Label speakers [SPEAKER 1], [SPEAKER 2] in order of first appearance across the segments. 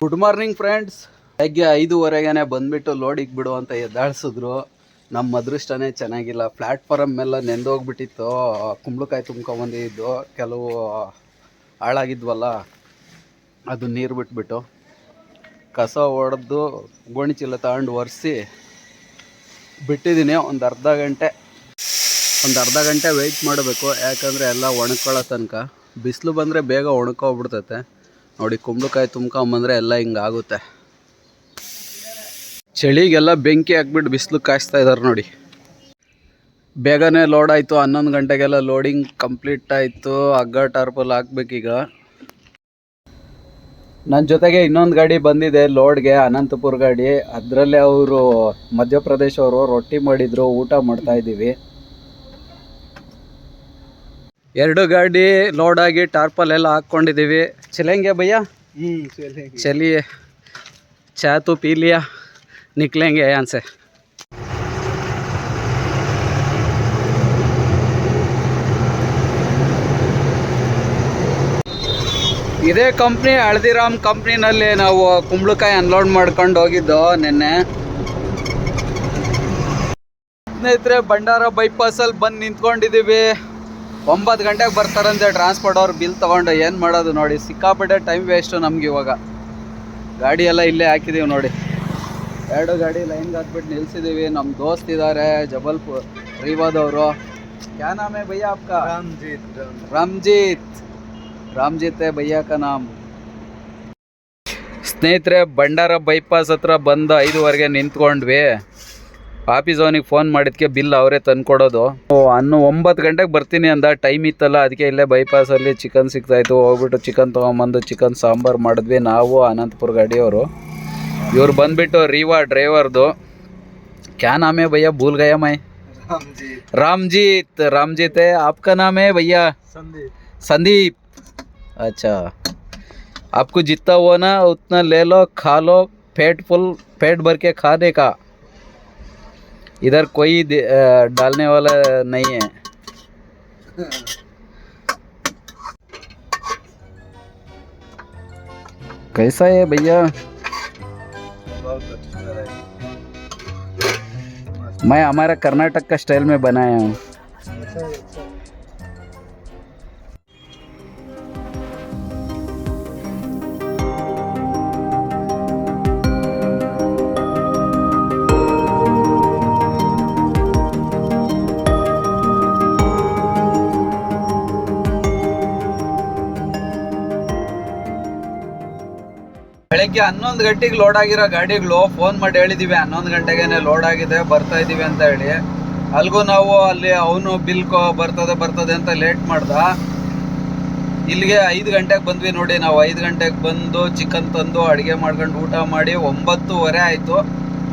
[SPEAKER 1] Good morning friends ಬೆಳಗ್ಗೆ ಐದೂವರೆಗೇನೆ ಬಂದ್ಬಿಟ್ಟು ಲೋಡಿಗೆ ಬಿಡು ಅಂತ ಎದ್ದಾಳ್ಸಿದ್ರು. ನಮ್ಮ ಅದೃಷ್ಟನೇ ಚೆನ್ನಾಗಿಲ್ಲ. ಪ್ಲ್ಯಾಟ್ಫಾರಮ್ ಎಲ್ಲ ನೆಂದೋಗ್ಬಿಟ್ಟಿತ್ತು. ಕುಂಬಳಕಾಯಿ ತುಂಬ್ಕೊಂಬಂದಿದ್ದು ಕೆಲವು ಹಾಳಾಗಿದ್ವಲ್ಲ, ಅದು ನೀರು ಬಿಟ್ಬಿಟ್ಟು. ಕಸ ಹೊಡೆದು ಗೋಣಿ ಚೀಲ ತಗೊಂಡು ಒರೆಸಿ ಬಿಟ್ಟಿದ್ದೀನಿ ಒಂದು ಅರ್ಧ ಗಂಟೆ. ಒಂದು ಅರ್ಧ ಗಂಟೆ ವೆಯ್ಟ್ ಮಾಡಬೇಕು. ಯಾಕಂದರೆ ಎಲ್ಲ ಒಣಕೊಳ್ಳೋ ತನಕ. ಬಿಸಿಲು ಬಂದರೆ ಬೇಗ ಒಣಕೋಗ್ಬಿಡ್ತೈತೆ ನೋಡಿ, ಕುಂಬಳಕಾಯಿ ತುಂಬ್ಕೊಂಬಂದ್ರೆ ಎಲ್ಲ ಹಿಂಗಾಗುತ್ತೆ ಚಳಿಗೆಲ್ಲ ಬೆಂಕಿ ಹಾಕ್ಬಿಟ್ಟು ಬಿಸಿಲು ಕಾಯಿಸ್ತಾ ಇದ್ದಾರೆ ನೋಡಿ. ಬೇಗನೆ ಲೋಡ್ ಆಯಿತು, ಹನ್ನೊಂದು ಗಂಟೆಗೆಲ್ಲ ಲೋಡಿಂಗ್ ಕಂಪ್ಲೀಟ್ ಆಯಿತು ಹಗ್ಗ ಟಾರ್ಪಲ್ ಹಾಕ್ಬೇಕೀಗ. ನನ್ನ ಜೊತೆಗೆ ಇನ್ನೊಂದು ಗಾಡಿ ಬಂದಿದೆ, ಲೋಡ್ಗೆ, ಅನಂತಪುರ ಗಾಡಿ. ಅದರಲ್ಲೇ ಅವರು ಮಧ್ಯಪ್ರದೇಶ ಅವರು ರೊಟ್ಟಿ ಮಾಡಿದ್ರು, ಊಟ ಮಾಡ್ತಾ ಇದ್ದೀವಿ. ಎರಡು ಗಾಡಿ ಲೋಡ್ ಆಗಿ ಟಾರ್ಪಲ್ ಎಲ್ಲ ಹಾಕ್ಕೊಂಡಿದ್ದೀವಿ. ಚಲೆಂಗೆ ಭಯ್ಯ चलिए चाय तो पी लिया निकलेंगे यहाँ से ಇದೇ ಕಂಪ್ನಿ ಹಳದಿರಾಮ್ ಕಂಪ್ನಿನಲ್ಲಿ ನಾವು ಕುಂಬಳಕಾಯಿ ಅನ್ಲೋಡ್ ಮಾಡ್ಕೊಂಡು ಹೋಗಿದ್ದು ನಿನ್ನೆ ಸ್ನೇಹಿತರೆ ಭಂಡಾರ ಬೈಪಾಸಲ್ಲಿ ಬಂದು ನಿಂತ್ಕೊಂಡಿದ್ದೀವಿ ಒಂಬತ್ತು ಗಂಟೆಗೆ ಬರ್ತಾರಂತೆ ಟ್ರಾನ್ಸ್ಪೋರ್ಟ್ ಅವ್ರು ಬಿಲ್ ತೊಗೊಂಡು ಏನು ಮಾಡೋದು ನೋಡಿ. ಸಿಕ್ಕಾಪಟ್ಟೆ ಟೈಮ್ ವೇಸ್ಟು ನಮ್ಗೆ ಇವಾಗ. ಗಾಡಿ ಎಲ್ಲ ಇಲ್ಲೇ ಹಾಕಿದ್ದೀವಿ ನೋಡಿ. ಎರಡು ಗಾಡಿ ಲೈನ್ಗೆ ಹಾಕ್ಬಿಟ್ಟು ನಿಲ್ಸಿದ್ದೀವಿ ನಮ್ಮ ದೋಸ್ತ್ ಇದ್ದಾರೆ ಜಬಲ್ಪುರ್ ರೀವಾದವರು ಕ್ಯಾ ನಾಮ್ ಭಯ್ಯ ಅಪ್ಕ ರಾಮ್ಜೀತ್ ರಾಮ್ಜೀತ್. ಹೈ ಭಯ್ಯ ಕಾ ನಾಮ್. ಸ್ನೇಹಿತರೆ ಭಂಡಾರ ಬೈಪಾಸ್ ಹತ್ರ ಬಂದು ಐದುವರೆಗೆ ನಿಂತ್ಕೊಂಡ್ವಿ. ಆಫೀಸ್ ಅವನಿಗೆ ಫೋನ್ ಮಾಡಿದ್ಕೆ ಬಿಲ್ ಅವರೇ ತಂದ್ಕೊಡೋದು ಅನ್ನು ಒಂಬತ್ತು ಗಂಟೆಗೆ ಬರ್ತೀನಿ ಅಂದ ಟೈಮ್ ಇತ್ತಲ್ಲ ಅದಕ್ಕೆ ಇಲ್ಲೇ ಬೈಪಾಸಲ್ಲಿ ಚಿಕನ್ ಸಿಗ್ತಾಯಿತ್ತು ಹೋಗ್ಬಿಟ್ಟು ಚಿಕನ್ ತೊಗೊಂಬಂದು ಚಿಕನ್ ಸಾಂಬಾರು ಮಾಡಿದ್ವಿ ನಾವು ಅನಂತಪುರ ಗಾಡಿಯವರು ಇವ್ರು ಬಂದ್ಬಿಟ್ಟು ರೀವಾ ಡ್ರೈವರ್ದು ಕ್ಯಾ ನಾಮ್ है भैया भूल गया मैं रामजीत रामजीत है आपका नाम है भैया संदीप अच्छा आपको जितना हो ना उतना ले लो खा लो पेट फुल पेट भर के खाने का इधर कोई डालने वाला नहीं है। कैसा है भैया? मैं हमारा कर्नाटक का स्टाइल में बनाया हूँ। ಬೆಳಗ್ಗೆ ಹನ್ನೊಂದು ಗಂಟೆಗೆ ಲೋಡ್ ಆಗಿರೋ ಗಾಡಿಗಳು ಫೋನ್ ಮಾಡಿ ಹೇಳಿದೀವಿ, ಹನ್ನೊಂದು ಗಂಟೆಗೆ ಲೋಡ್ ಆಗಿದೆ, ಬರ್ತಾ ಇದೀವಿ ಅಂತ ಹೇಳಿ. ಅಲ್ಗೂ ನಾವು ಅಲ್ಲಿ ಅವನು ಬಿಲ್ ಕೋ, ಬರ್ತದೆ ಬರ್ತದೆ ಅಂತ ಲೇಟ್ ಮಾಡ್ದ. ಇಲ್ಲಿಗೆ ಐದು ಗಂಟೆಗೆ ಬಂದ್ವಿ ನೋಡಿ, ನಾವು ಐದು ಗಂಟೆಗೆ ಬಂದು ಚಿಕನ್ ತಂದು ಅಡುಗೆ ಮಾಡ್ಕೊಂಡು ಊಟ ಮಾಡಿ ಒಂಬತ್ತುವರೆ ಆಯಿತು.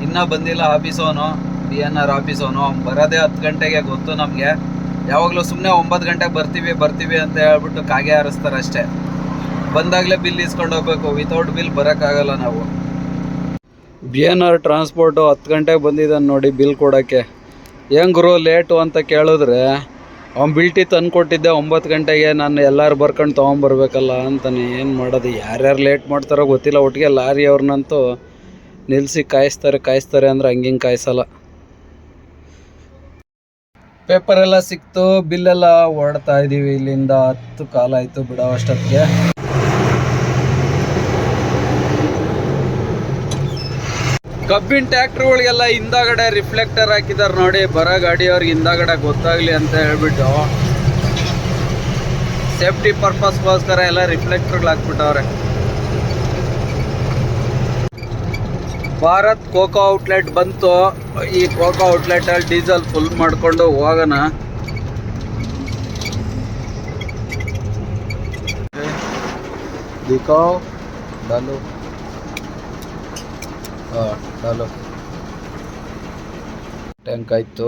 [SPEAKER 1] ಇನ್ನೂ ಬಂದಿಲ್ಲ ಆಫೀಸವನು ಬಿ ಎನ್ ಆರ್ ಆಫೀಸವನು ಬರೋದೇ ಹತ್ತು ಗಂಟೆಗೆ ಗೊತ್ತು ನಮಗೆ. ಯಾವಾಗಲೂ ಸುಮ್ಮನೆ ಒಂಬತ್ತು ಗಂಟೆಗೆ ಬರ್ತೀವಿ ಬರ್ತೀವಿ ಅಂತ ಹೇಳ್ಬಿಟ್ಟು ಕಾಗೆ ಹಾರಿಸ್ತಾರೆ ಅಷ್ಟೇ ಬಂದಾಗಲೇ ಬಿಲ್ ಇಸ್ಕೊಂಡು ಹೋಗ್ಬೇಕು. ವಿತೌಟ್ ಬಿಲ್ ಬರೋಕ್ಕಾಗಲ್ಲ ನಾವು. ಬಿ ಎನ್ ಆರ್ ಟ್ರಾನ್ಸ್ಪೋರ್ಟು ಹತ್ತು ಗಂಟೆಗೆ ಬಂದಿದ್ದಾನೆ ನೋಡಿ ಬಿಲ್ ಕೊಡೋಕ್ಕೆ. ಹೆಂಗ್ ಗುರು ಲೇಟು ಅಂತ ಕೇಳಿದ್ರೆ, ಅವ್ನು ಬಿಲ್ಟಿ ತಂದು ಕೊಟ್ಟಿದ್ದೆ ಒಂಬತ್ತು ಗಂಟೆಗೆ, ನಾನು ಎಲ್ಲರೂ ಬರ್ಕೊಂಡು ತೊಗೊಂಬರ್ಬೇಕಲ್ಲ ಅಂತಾನೆ. ಏನು ಮಾಡೋದು, ಯಾರ್ಯಾರು ಲೇಟ್ ಮಾಡ್ತಾರೋ ಗೊತ್ತಿಲ್ಲ. ಒಟ್ಟಿಗೆ ಲಾರಿ ಅವ್ರನ್ನಂತೂ ನಿಲ್ಲಿಸಿ ಕಾಯಿಸ್ತಾರೆ ಕಾಯಿಸ್ತಾರೆ ಅಂದ್ರೆ ಹಂಗಿಂಗೆ ಕಾಯಿಸಲ್ಲ. ಪೇಪರ್ ಎಲ್ಲ ಸಿಕ್ತು ಬಿಲ್ಲೆಲ್ಲ ಓಡ್ತಾ ಇದ್ದೀವಿ ಇಲ್ಲಿಂದ ಹತ್ತು ಕಾಲ ಆಯಿತು ಬಿಡೋ ಅಷ್ಟೊತ್ತಿಗೆ. ಕಬ್ಬಿನ ಟ್ಯಾಕ್ಟ್ರುಗಳಿಗೆಲ್ಲ ಹಿಂದಾಗಡೆ ರಿಫ್ಲೆಕ್ಟರ್ ಹಾಕಿದ್ದಾರೆ ನೋಡಿ, ಬರೋ ಗಾಡಿಯವ್ರಿಗೆ ಹಿಂದಾಗಡೆ ಗೊತ್ತಾಗಲಿ ಅಂತ ಹೇಳ್ಬಿಟ್ಟು. ಸೇಫ್ಟಿ ಪರ್ಪಸ್ಗೋಸ್ಕರ ಎಲ್ಲ ರಿಫ್ಲೆಕ್ಟರ್ಗಳು ಹಾಕ್ಬಿಟ್ಟವ್ರೆ. ಭಾರತ್ ಕೋಕೋ ಔಟ್ಲೆಟ್ ಬಂತು. ಈ ಕೋಕೋ ಔಟ್ಲೆಟಲ್ಲಿ ಡೀಸೆಲ್ ಫುಲ್ ಮಾಡಿಕೊಂಡು ಹೋಗೋಣ. ದಿಕೋ ಡಲು ಹಾಂ ಡಾಲೋ ಟ್ಯಾಂಕ್ ಆಯಿತು.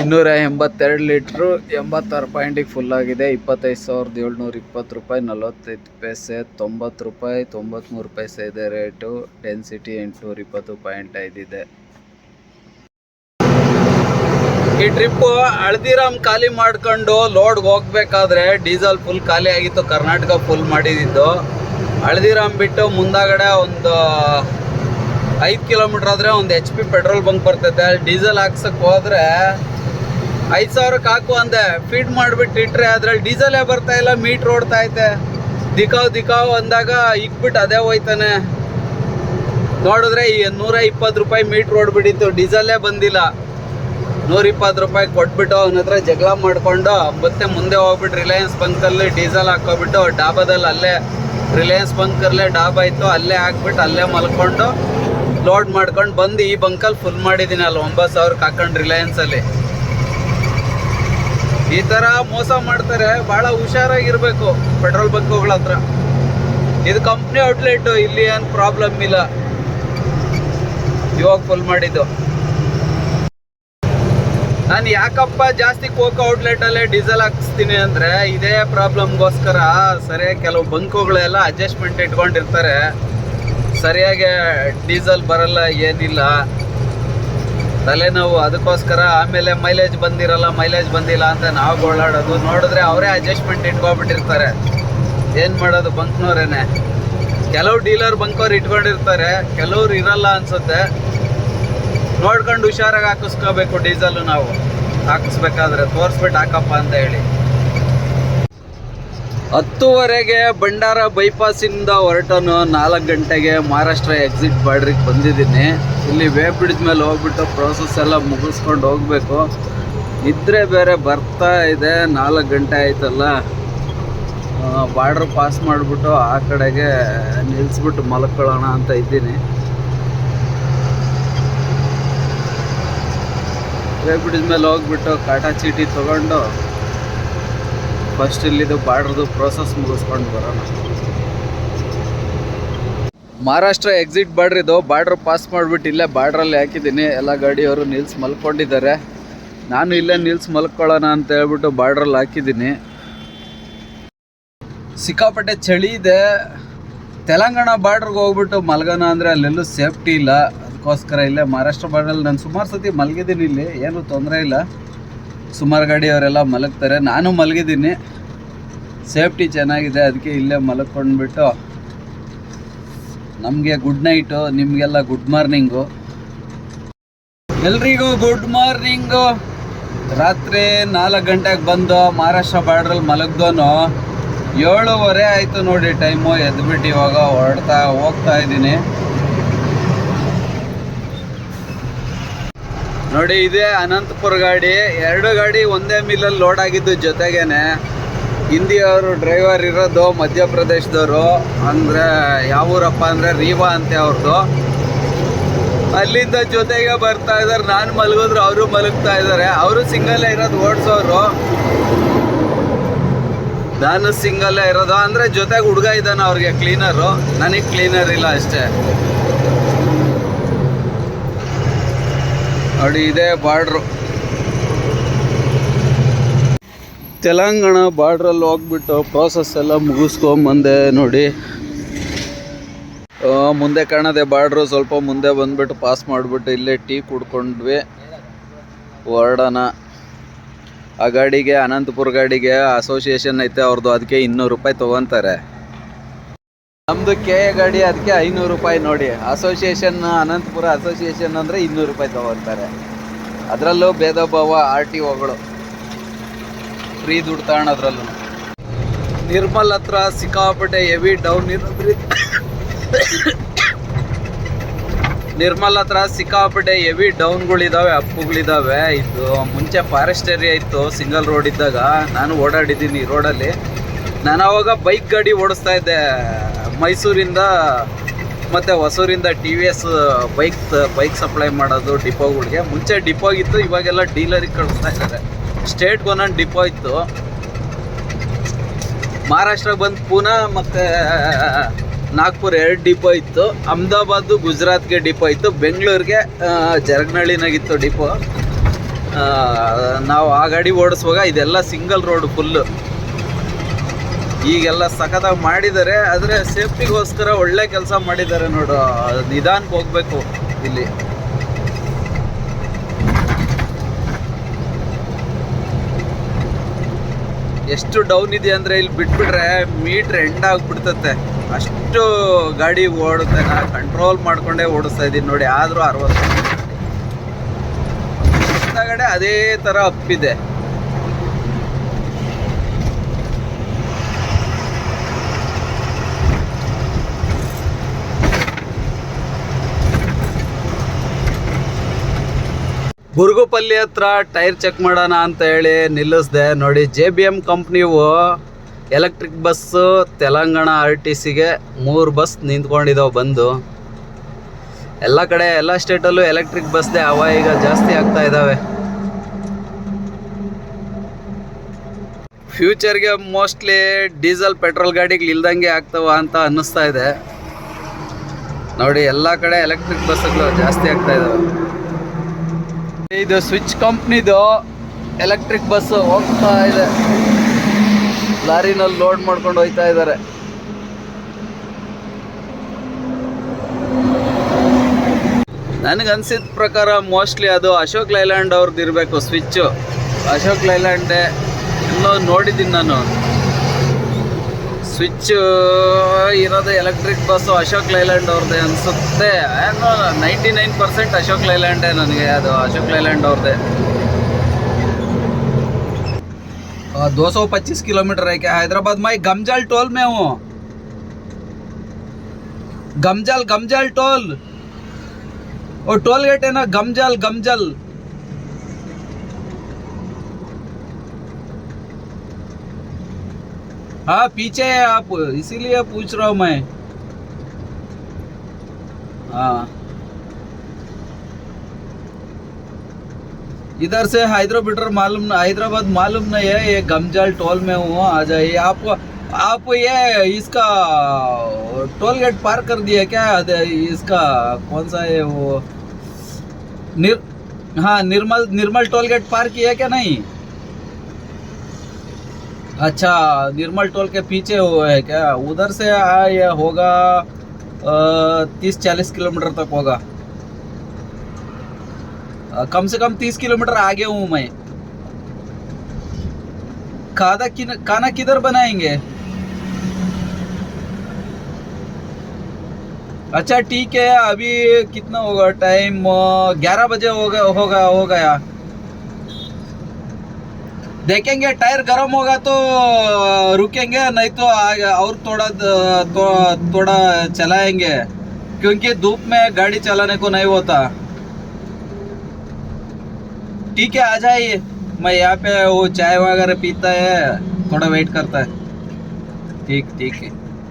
[SPEAKER 1] ಇನ್ನೂರ ಎಂಬತ್ತೆರಡು ಲೀಟ್ರು ಎಂಬತ್ತಾರು ಪಾಯಿಂಟಿಗೆ ಫುಲ್ ಆಗಿದೆ. ಇಪ್ಪತ್ತೈದು ಸಾವಿರದ ಏಳ್ನೂರ ಇಪ್ಪತ್ತು ರೂಪಾಯಿ, ನಲವತ್ತೈದು ಪೈಸೆ, ತೊಂಬತ್ತು ರೂಪಾಯಿ ತೊಂಬತ್ತ್ಮೂರು ಪೈಸೆ ಇದೆ ರೇಟು. ಡೆನ್ಸಿಟಿ ಎಂಟುನೂರ ಇಪ್ಪತ್ತು ಪಾಯಿಂಟ್ ಐದಿದೆ ಈ ಟ್ರಿಪ್ಪು ಹಳದಿರಾಮ್ ಖಾಲಿ ಮಾಡ್ಕೊಂಡು ಲೋಡ್ಗೆ ಹೋಗ್ಬೇಕಾದ್ರೆ ಡೀಸೆಲ್ ಫುಲ್ ಖಾಲಿ ಆಗಿತ್ತು. ಕರ್ನಾಟಕ ಫುಲ್ ಮಾಡಿದ್ದು. ಹಳ್ದಿರಾಮ್ ಬಿಟ್ಟು ಮುಂದಾಗಡೆ ಒಂದು ಐದು ಕಿಲೋಮೀಟ್ರ್ ಆದರೆ ಒಂದು ಎಚ್ ಪಿ ಪೆಟ್ರೋಲ್ ಬಂಕ್ ಬರ್ತೈತೆ. ಅಲ್ಲಿ ಡೀಸೆಲ್ ಹಾಕ್ಸಕ್ಕೆ ಹೋದ್ರೆ ಐದು ಸಾವಿರಕ್ಕೆ ಹಾಕು ಅಂದೆ. ಫೀಡ್ ಮಾಡಿಬಿಟ್ಟು ಇಟ್ಟರೆ ಅದ್ರಲ್ಲಿ ಡೀಸೆಲೇ ಬರ್ತಾ ಇಲ್ಲ ಮೀಟ್ರ್ ಓಡ್ತಾ ಐತೆ. ದಿಕಾವ್ ದಿಕಾವ್ ಅಂದಾಗ ಇಕ್ಬಿಟ್ಟು ಅದೇ ಹೋಯ್ತಾನೆ. ನೋಡಿದ್ರೆ ಈ ನೂರ ಇಪ್ಪತ್ತು ರೂಪಾಯಿ ಮೀಟ್ರ್ ಓಡ್ಬಿಟ್ಟಿತ್ತು ಡೀಸೆಲ್ಲೇ ಬಂದಿಲ್ಲ. ನೂರ ಇಪ್ಪತ್ತು ರೂಪಾಯಿ ಕೊಟ್ಬಿಟ್ಟು ಅವನ ಹತ್ರ ಜಗಳ ಮಾಡಿಕೊಂಡು, ಮತ್ತೆ ಮುಂದೆ ಹೋಗ್ಬಿಟ್ಟು ರಿಲಯನ್ಸ್ ಬಂಕಲ್ಲಿ ಡೀಸೆಲ್ ಹಾಕೋಬಿಟ್ಟು ಡಾಬಾದಲ್ಲಿ ಅಲ್ಲೇ ರಿಲಯನ್ಸ್ ಬಂಕಲ್ಲೇ ಡಾಬ್ ಇತ್ತು ಅಲ್ಲೇ ಹಾಕ್ಬಿಟ್ಟು ಅಲ್ಲೇ ಮಲ್ಕೊಂಡು ಲೋಡ್ ಮಾಡ್ಕೊಂಡು ಬಂದು ಈ ಬಂಕಲ್ಲಿ ಫುಲ್ ಮಾಡಿದ್ದೀನಿ ಅಲ್ಲಿ ಒಂಬತ್ತು ಸಾವಿರಕ್ಕೆ ಹಾಕೊಂಡು ರಿಲಯನ್ಸಲ್ಲಿ ಈ ಥರ ಮೋಸ ಮಾಡ್ತಾರೆ, ಭಾಳ ಹುಷಾರಾಗಿರ್ಬೇಕು ಪೆಟ್ರೋಲ್ ಬಂಕ್ಗಳ ಹತ್ರ. ಇದು ಕಂಪ್ನಿ ಔಟ್ಲೆಟ್ ಇಲ್ಲಿ ಏನು ಪ್ರಾಬ್ಲಮ್ ಇಲ್ಲ. ಇವಾಗ ಫುಲ್ ಮಾಡಿದ್ದು. ನಾನು ಯಾಕಪ್ಪ ಜಾಸ್ತಿ ಕೋಕ್ ಔಟ್ಲೆಟ್ ಅಲ್ಲೇ ಡೀಸೆಲ್ ಹಾಕಿಸ್ತೀನಿ ಅಂದ್ರೆ ಇದೇ ಪ್ರಾಬ್ಲಮ್ಗೋಸ್ಕರ ಸರಿಯಾಗಿ ಕೆಲವು ಬಂಕುಗಳೆಲ್ಲ ಅಡ್ಜಸ್ಟ್ಮೆಂಟ್ ಇಟ್ಕೊಂಡಿರ್ತಾರೆ. ಸರಿಯಾಗಿ ಡೀಸೆಲ್ ಬರಲ್ಲ, ಏನಿಲ್ಲ. ತಲೆನೋವು, ಅದಕ್ಕೋಸ್ಕರ ಆಮೇಲೆ ಮೈಲೇಜ್ ಬಂದಿರಲ್ಲ, ಮೈಲೇಜ್ ಬಂದಿಲ್ಲ ಅಂತ ನಾವು ಗೋಳಾಡೋದು. ನೋಡಿದ್ರೆ ಅವರೇ ಅಡ್ಜಸ್ಟ್ಮೆಂಟ್ ಇಟ್ಕೊಬಿಟ್ಟಿರ್ತಾರೆ. ಏನು ಮಾಡೋದು ಬಂಕ್ನವ್ರೇನೆ. ಕೆಲವು ಡೀಲರ್ ಬಂಕವ್ರು ಇಟ್ಕೊಂಡಿರ್ತಾರೆ, ಕೆಲವ್ರು ಇರಲ್ಲ ಅನ್ಸುತ್ತೆ. ನೋಡ್ಕೊಂಡು ಹುಷಾರಾಗಿ ಹಾಕಿಸ್ಕೋಬೇಕು ಡೀಸೆಲ್ ನಾವು. ಹಾಕಿಸ್ಬೇಕಾದ್ರೆ ತೋರಿಸ್ಬಿಟ್ಟು ಹಾಕಪ್ಪ ಅಂತ ಹೇಳಿ. ಹತ್ತುವರೆಗೆ ಭಂಡಾರ ಬೈಪಾಸಿಂದ ಹೊರಟನು ನಾಲ್ಕು ಗಂಟೆಗೆ ಮಹಾರಾಷ್ಟ್ರ ಎಕ್ಸಿಟ್ ಬಾರ್ಡ್ರಿಗೆ ಬಂದಿದ್ದೀನಿ. ಇಲ್ಲಿ ವೇ ಬ್ರಿಡ್ಜ್ ಮೇಲೆ ಹೋಗ್ಬಿಟ್ಟು ಪ್ರೋಸೆಸ್ ಎಲ್ಲ ಮುಗಿಸ್ಕೊಂಡು ಹೋಗಬೇಕು. ಇದ್ರೆ ಬೇರೆ ಬರ್ತಾ ಇದೆ, ನಾಲ್ಕು ಗಂಟೆ ಆಯ್ತಲ್ಲ. ಬಾರ್ಡ್ರ್ ಪಾಸ್ ಮಾಡಿಬಿಟ್ಟು ಆ ಕಡೆಗೆ ನಿಲ್ಲಿಸ್ಬಿಟ್ಟು ಮಲ್ಕೊಳ್ಳೋಣ ಅಂತ ಇದ್ದೀನಿ. ವೇ ಬ್ರಿಡ್ಜ್ ಮೇಲೆ ಹೋಗ್ಬಿಟ್ಟು ಕಾಟಾ ಚೀಟಿ ತೊಗೊಂಡು ಫಸ್ಟ್ ಇಲ್ಲಿದು ಬಾರ್ಡ್ರದು ಪ್ರೋಸೆಸ್ ಮುಗಿಸ್ಕೊಂಡು ಬರೋಣ. ಮಹಾರಾಷ್ಟ್ರ ಎಕ್ಸಿಟ್ ಬಾರ್ಡ್ರ್ ಇದು. ಬಾರ್ಡ್ರ್ ಪಾಸ್ ಮಾಡಿಬಿಟ್ಟು ಇಲ್ಲೇ ಬಾರ್ಡ್ರಲ್ಲಿ ಹಾಕಿದ್ದೀನಿ. ಎಲ್ಲ ಗಾಡಿಯವರು ನಿಲ್ಸ್ ಮಲ್ಕೊಂಡಿದ್ದಾರೆ. ನಾನು ಇಲ್ಲೇ ನಿಲ್ಸ್ ಮಲ್ಕೊಳ್ಳೋಣ ಅಂತ ಹೇಳ್ಬಿಟ್ಟು ಬಾರ್ಡ್ರಲ್ಲಿ ಹಾಕಿದ್ದೀನಿ. ಸಿಕ್ಕಾಪಟ್ಟೆ ಚಳಿ ಇದೆ. ತೆಲಂಗಾಣ ಬಾರ್ಡ್ರಿಗೆ ಹೋಗ್ಬಿಟ್ಟು ಮಲ್ಗೋಣ ಅಂದರೆ ಅಲ್ಲೆಲ್ಲೂ ಸೇಫ್ಟಿ ಇಲ್ಲ. ಅದಕ್ಕೋಸ್ಕರ ಇಲ್ಲೇ. ಮಹಾರಾಷ್ಟ್ರ ಬಾರ್ಡ್ರಲ್ಲಿ ನಾನು ಸುಮಾರು ಸತಿ ಮಲಗಿದ್ದೀನಿ ಇಲ್ಲಿ. ಏನೂ ತೊಂದರೆ ಇಲ್ಲ. ಸುಮಾರು ಗಾಡಿಯವರೆಲ್ಲ ಮಲಗ್ತಾರೆ. ನಾನು ಮಲಗಿದ್ದೀನಿ. ಸೇಫ್ಟಿ ಚೆನ್ನಾಗಿದೆ. ಅದಕ್ಕೆ ಇಲ್ಲೇ ಮಲಗ್ಕೊಂಡ್ಬಿಟ್ಟು ನಮಗೆ ಗುಡ್ ನೈಟು ನಿಮಗೆಲ್ಲ ಗುಡ್ ಮಾರ್ನಿಂಗು ಎಲ್ರಿಗೂ ಗುಡ್ ಮಾರ್ನಿಂಗು ರಾತ್ರಿ ನಾಲ್ಕು ಗಂಟೆಗೆ ಬಂದು ಮಹಾರಾಷ್ಟ್ರ ಬಾರ್ಡ್ರಲ್ಲಿ ಮಲಗ್ದೋನು ಏಳುವರೆ ಆಯಿತು ನೋಡಿ ಟೈಮು ಎದ್ಬಿಟ್ಟು ಇವಾಗ ಹೊರಡ್ತಾ ಹೋಗ್ತಾ ಇದ್ದೀನಿ. ನೋಡಿ, ಇದೇ ಅನಂತಪುರ ಗಾಡಿ. ಎರಡು ಗಾಡಿ ಒಂದೇ ಮಿಲ್ಲಲ್ಲಿ ಲೋಡ್ ಆಗಿದ್ದು ಜೊತೆಗೇನೆ. ಹಿಂದಿಯವರು ಡ್ರೈವರ್ ಇರೋದು ಮಧ್ಯಪ್ರದೇಶದವರು. ಅಂದರೆ, ಯಾವೂರಪ್ಪ ಅಂದರೆ ರೀವಾ ಅಂತೆ ಅವ್ರದ್ದು ಅಲ್ಲಿಂದ ಜೊತೆಗೆ ಬರ್ತಾ ಇದ್ದಾರೆ. ನಾನು ಮಲಗಿದ್ರು ಅವರು ಮಲಗ್ತಾ ಇದ್ದಾರೆ. ಅವರು ಸಿಂಗಲ್ಲೇ ಇರೋದು ಓಡಿಸೋರು. ನಾನು ಸಿಂಗಲ್ಲೇ ಇರೋದು. ಅಂದರೆ ಜೊತೆಗೆ ಹುಡುಗ ಇದ್ದಾನೆ ಅವ್ರಿಗೆ ಕ್ಲೀನರು ನನಗೆ ಕ್ಲೀನರ್ ಇಲ್ಲ ಅಷ್ಟೇ. ನೋಡಿ ಇದೇ ಬಾರ್ಡ್ರು. ತೆಲಂಗಾಣ ಬಾರ್ಡ್ರಲ್ಲಿ ಹೋಗ್ಬಿಟ್ಟು ಪ್ರೋಸೆಸ್ ಎಲ್ಲ ಮುಗಿಸ್ಕೊಂಬಂದೆ ನೋಡಿ. ಮುಂದೆ ಕಾಣದೆ ಬಾರ್ಡ್ರು ಸ್ವಲ್ಪ ಮುಂದೆ ಬಂದ್ಬಿಟ್ಟು ಪಾಸ್ ಮಾಡಿಬಿಟ್ಟು ಇಲ್ಲೇ ಟೀ ಕುಡ್ಕೊಂಡ್ವಿ. ಹೊರಡೋಣ ಆ ಗಾಡಿಗೆ, ಅನಂತಪುರ ಗಾಡಿಗೆ ಅಸೋಸಿಯೇಷನ್ ಐತೆ ಅವ್ರದ್ದು ಅದಕ್ಕೆ ಇನ್ನೂರು ರೂಪಾಯಿ ತೊಗೊತಾರೆ. ನಮ್ಮದು ಕೆ ಎ ಗಾಡಿ ಅದಕ್ಕೆ ಐನೂರು ರೂಪಾಯಿ ನೋಡಿ. ಅಸೋಸಿಯೇಷನ್ ಅನಂತಪುರ ಅಸೋಸಿಯೇಷನ್ ಅಂದರೆ ಇನ್ನೂರು ರೂಪಾಯಿ ತಗೋತಾರೆ ಅದರಲ್ಲೂ ಭೇದ ಭಾವ ಆರ್ ಟಿ ಒಗಳು ಫ್ರೀ ದುಡ್ಡು ತಗೋಣದ್ರಲ್ಲೂ ನಿರ್ಮಲ್ ಹತ್ರ ಸಿಕ್ಕಾಪಟ್ಟೆ ಹೆವಿ ಡೌನ್ ಇರೋದ್ರಿಂದ ನಿರ್ಮಲ್ ಹತ್ರ ಸಿಕ್ಕಾಪಟ್ಟೆ ಹೆವಿ ಡೌನ್ಗಳಿದ್ದಾವೆ ಅಪ್ಪುಗಳಿದ್ದಾವೆ ಇದು ಮುಂಚೆ ಫಾರೆಸ್ಟ್ ಏರಿಯಾ ಇತ್ತು ಸಿಂಗಲ್ ರೋಡ್ ಇದ್ದಾಗ. ನಾನು ಓಡಾಡಿದ್ದೀನಿ ರೋಡಲ್ಲಿ ನಾನು ಅವಾಗ ಬೈಕ್ ಗಾಡಿ ಓಡಿಸ್ತಾ ಇದ್ದೆ. ಮೈಸೂರಿಂದ ಮತ್ತು ಹೊಸೂರಿಂದ T V S bike bike supply ಮಾಡೋದು ಡಿಪೋಗಳಿಗೆ ಮುಂಚೆ ಡಿಪೋ ಇತ್ತು, ಇವಾಗೆಲ್ಲ ಡೀಲರಿಗೆ ಕಳಿಸ್ತಾ ಇದ್ದಾರೆ. ಸ್ಟೇಟ್ಗೆ ಒಂದೊಂದು ಡಿಪೋ ಇತ್ತು. ಮಹಾರಾಷ್ಟ್ರಕ್ಕೆ ಬಂದು ಪೂನಾ ಮತ್ತು ನಾಗ್ಪುರ್ ಎರಡು ಡಿಪೋ ಇತ್ತು. ಅಹಮದಾಬಾದು ಗುಜರಾತ್ಗೆ ಡಿಪೋ ಇತ್ತು. ಬೆಂಗಳೂರಿಗೆ ಜರಗ್ನಳ್ಳಿನಾಗಿತ್ತು ಡಿಪೋ ನಾವು ಆ ಗಾಡಿ ಓಡಿಸುವಾಗ ಇದೆಲ್ಲ ಸಿಂಗಲ್ ರೋಡ್ ಫುಲ್ಲು ಈಗೆಲ್ಲ ಸಖತ್ತಾಗಿ ಮಾಡಿದ್ದಾರೆ ಆದರೆ ಸೇಫ್ಟಿಗೋಸ್ಕರ ಒಳ್ಳೆ ಕೆಲಸ ಮಾಡಿದ್ದಾರೆ ನೋಡು. ನಿಧಾನಕ್ಕೆ ಹೋಗ್ಬೇಕು ಇಲ್ಲಿ. ಎಷ್ಟು ಡೌನ್ ಇದೆ ಅಂದರೆ ಇಲ್ಲಿ ಬಿಟ್ಬಿಟ್ರೆ ಮೀಟ್ರ್ ಎಂಡ್ ಆಗಿಬಿಡ್ತತೆ. ಅಷ್ಟು ಗಾಡಿ ಓಡುತ್ತೆ. ನಾನು ಕಂಟ್ರೋಲ್ ಮಾಡ್ಕೊಂಡೇ ಓಡಿಸ್ತಾ ಇದ್ದೀನಿ ನೋಡಿ, ಆದರೂ ಅರವತ್ತು. ಹಿಂದಗಡೆ ಅದೇ ಥರ ಅಪ್ಪಿದೆ ಬುರುಗುಪಲ್ಲಿ ಹತ್ರ ಟೈರ್ ಚೆಕ್ ಮಾಡೋಣ ಅಂತ ಹೇಳಿ ನಿಲ್ಲಿಸ್ದೆ. ನೋಡಿ J B M ಕಂಪ್ನಿವು electric bus Telangana R T ಸಿಗೆ ಮೂರು ಬಸ್ ನಿಂತ್ಕೊಂಡಿದ್ದಾವೆ ಬಂದು. ಎಲ್ಲ ಕಡೆ, ಎಲ್ಲ ಸ್ಟೇಟಲ್ಲೂ ಎಲೆಕ್ಟ್ರಿಕ್ ಬಸ್ದೇ ಅವ ಈಗ ಜಾಸ್ತಿ ಆಗ್ತಾ ಇದ್ದಾವೆ ಫ್ಯೂಚರ್ಗೆ ಮೋಸ್ಟ್ಲಿ ಡೀಸೆಲ್ ಪೆಟ್ರೋಲ್ ಗಾಡಿಗಳು ಇಲ್ದಂಗೆ ಆಗ್ತಾವ ಅಂತ ಅನ್ನಿಸ್ತಾ ಇದೆ. ನೋಡಿ, ಎಲ್ಲ ಕಡೆ ಎಲೆಕ್ಟ್ರಿಕ್ ಬಸ್ಸುಗಳು ಜಾಸ್ತಿ ಆಗ್ತಾ ಇದಾವೆ. ಇದು ಸ್ವಿಚ್ ಕಂಪ್ನಿದು ಎಲೆಕ್ಟ್ರಿಕ್ ಬಸ್ ಹೋಗ್ತಾ ಇದೆ. ಲಾರಿನಲ್ಲಿ ಲೋಡ್ ಮಾಡ್ಕೊಂಡು ಹೋಗ್ತಾ ಇದ್ದಾರೆ. ನನಗನ್ಸಿದ ಪ್ರಕಾರ ಮೋಸ್ಟ್ಲಿ ಅದು ಅಶೋಕ್ ಲೈಲ್ಯಾಂಡ್ ಅವ್ರದ್ದು ಇರಬೇಕು ಸ್ವಿಚ್ಚು. ಅಶೋಕ್ ಲೈಲ್ಯಾಂಡೇ ಎಲ್ಲೋ ನೋಡಿದ್ದೀನಿ ನಾನು. ಸ್ವಿಚ್ ಇರೋದು ಎಲೆಕ್ಟ್ರಿಕ್ ಬಸ್ಸು ಅಶೋಕ್ ಲೈಲ್ಯಾಂಡ್ ಅವ್ರದ್ದೇ ಅನಿಸುತ್ತೆ ನೈಂಟಿ ನೈನ್ ಪರ್ಸೆಂಟ್ ಅಶೋಕ್ ಲೈಲ್ಯಾಂಡೇ ನನಗೆ ಅದು ಅಶೋಕ್ ಲೈಲ್ಯಾಂಡ್ ಅವ್ರದ್ದೇ दो सौ पच्चीस किलोमीटर है क्या हैदराबाद में गमजाल टोल में हूँ गमजाल गमजाल टोल वो टोल गेट है ना गमजाल गमजल हाँ पीछे है आप, इसीलिए पूछ रहा हूँ मैं। हाँ। इधर से हैदराबाद मालूम हैदराबाद मालूम नहीं है, ये गमजाल टोल में हूँ आ जाइए। आप आप ये, इसका, टोल गेट पार कर दिया क्या? इसका, कौन सा है वो? निर हाँ निर्मल निर्मल टोल गेट पार किया क्या नहीं? अच्छा निर्मल टोल के पीछे वो है क्या? उधर से आ, ये होगा तीस चालीस किलोमीटर तक होगा। कम से कम तीस किलोमीटर आगे हूँ मैं। खाना किन खाना किधर बनाएँगे? अच्छा ठीक है अभी कितना होगा? टाइम ग्यारह बजे हो गया होगा हो गया। देखेंगे टायर गर्म होगा तो अ, रुकेंगे नहीं तो आगे और थोड़ा द- तो, थोड़ा चलाएंगे क्योंकि धूप में गाड़ी चलाने को नहीं होता ठीक है आ जाइए मैं यहाँ पे वो चाय वगैरह पीता है थोड़ा वेट करता है ठीक ठीक है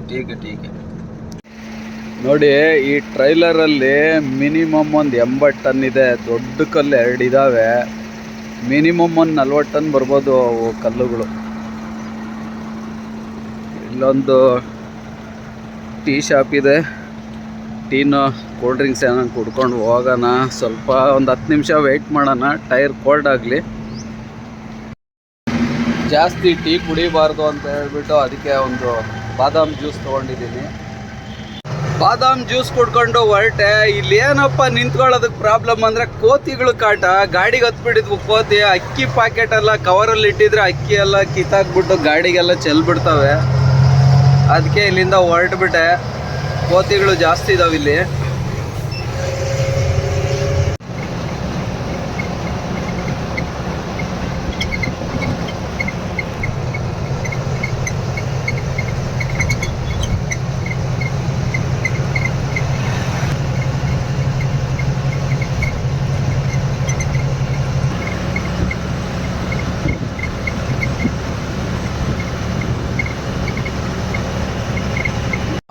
[SPEAKER 1] ठीक है ठीक है ನೋಡಿ ಈ ಟ್ರೈಲರಲ್ಲಿ ಮಿನಿಮಮ್ ಒಂದು ಎಂಬತ್ತು ಟನ್ ಇದೆ ದೊಡ್ಡ ಕಲ್ಲು ಎರಡು ಇದ್ದಾವೆ ಮಿನಿಮಮ್ ಒಂದು ನಲ್ವತ್ತು ಟನ್ ಬರ್ಬೋದು ಅವು ಕಲ್ಲುಗಳು. ಇಲ್ಲೊಂದು ಟೀ ಶಾಪ್ ಇದೆ. ಟೀನು ಕೂಲ್ ಡ್ರಿಂಕ್ಸ್ ಏನೋ ಕುಡ್ಕೊಂಡು ಹೋಗೋಣ. ಸ್ವಲ್ಪ ಒಂದು ಹತ್ತು ನಿಮಿಷ ವೆಯ್ಟ್ ಮಾಡೋಣ. ಟೈರ್ ಕೋಲ್ಡ್ ಆಗಲಿ. ಜಾಸ್ತಿ ಟೀ ಕುಡಿಬಾರ್ದು ಅಂತ ಹೇಳ್ಬಿಟ್ಟು ಅದಕ್ಕೆ ಒಂದು ಬಾದಾಮ್ ಜ್ಯೂಸ್ ತೊಗೊಂಡಿದ್ದೀನಿ. ಬಾದಾಮ್ ಜ್ಯೂಸ್ ಕುಡ್ಕೊಂಡು ಹೊರಟೆ. ಇಲ್ಲಿ ಏನಪ್ಪ ನಿಂತ್ಕೊಳ್ಳೋದಕ್ಕೆ ಪ್ರಾಬ್ಲಮ್ ಅಂದರೆ ಕೋತಿಗಳು ಕಾಟ. ಗಾಡಿಗೆ ಹತ್ಬಿಟ್ಟಿದ್ವು ಕೋತಿ. ಅಕ್ಕಿ ಪ್ಯಾಕೆಟ್ ಎಲ್ಲ ಕವರಲ್ಲಿ ಇಟ್ಟಿದ್ರೆ ಅಕ್ಕಿ ಎಲ್ಲ ಕಿತ್ತಾಕ್ಬಿಟ್ಟು ಗಾಡಿಗೆಲ್ಲ ಚೆಲ್ಬಿಡ್ತವೆ. ಅದಕ್ಕೆ ಇಲ್ಲಿಂದ ಹೊರಟ್ಬಿಟ್ಟೆ. ಕೋತಿಗಳು ಜಾಸ್ತಿ ಇದಾವೆ ಇಲ್ಲಿ.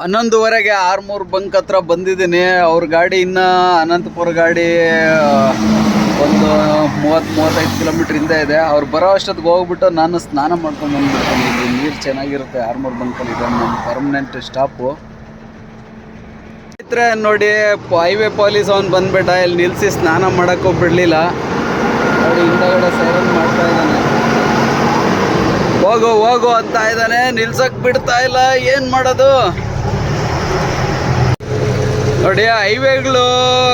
[SPEAKER 1] ಹನ್ನೊಂದುವರೆಗೆ ಆರ್ಮೂರ್ ಬಂಕ್ ಹತ್ರ ಬಂದಿದ್ದೀನಿ. ಅವ್ರ ಗಾಡಿ ಇನ್ನು ಅನಂತಪುರ ಗಾಡಿ ಒಂದು ಮೂವತ್ತು ಮೂವತ್ತೈದು ಕಿಲೋಮೀಟ್ರ್ ಹಿಂದೆ ಇದೆ. ಅವ್ರು ಬರೋ ಅಷ್ಟೊತ್ತಿಗೆ ಹೋಗ್ಬಿಟ್ಟು ನಾನು ಸ್ನಾನ ಮಾಡ್ಕೊಂಡು ಬಂದ್ಬಿಡ್ತೀನಿ. ಇಲ್ಲಿ ನೀರು ಚೆನ್ನಾಗಿರುತ್ತೆ. ಆರ್ಮೂರ್ ಬಂಕಲ್ಲಿ ಇದೆ ನಮ್ಮ ಪರ್ಮನೆಂಟ್ ಸ್ಟಾಪು ಚಿತ್ರ ನೋಡಿ ಹೈವೇ ಪೊಲೀಸ್ ಅವ್ನು ಬಂದ್ಬಿಟ್ಟ. ಇಲ್ಲಿ ನಿಲ್ಲಿಸಿ ಸ್ನಾನ ಮಾಡೋಕ್ಕೂ ಬಿಡಲಿಲ್ಲ ನೋಡಿ, ಹಿಂದಗಡೆ ಸೈರನ್ ಮಾಡ್ತಾ ಇದ್ದಾನೆ. ಹೋಗು ಹೋಗು ಅಂತ ಇದ್ದಾನೆ. ನಿಲ್ಸಕ್ಕೆ ಬಿಡ್ತಾ ಇಲ್ಲ. ಏನು ಮಾಡೋದು? ನೋಡಿ ಹೈವೇಗಳು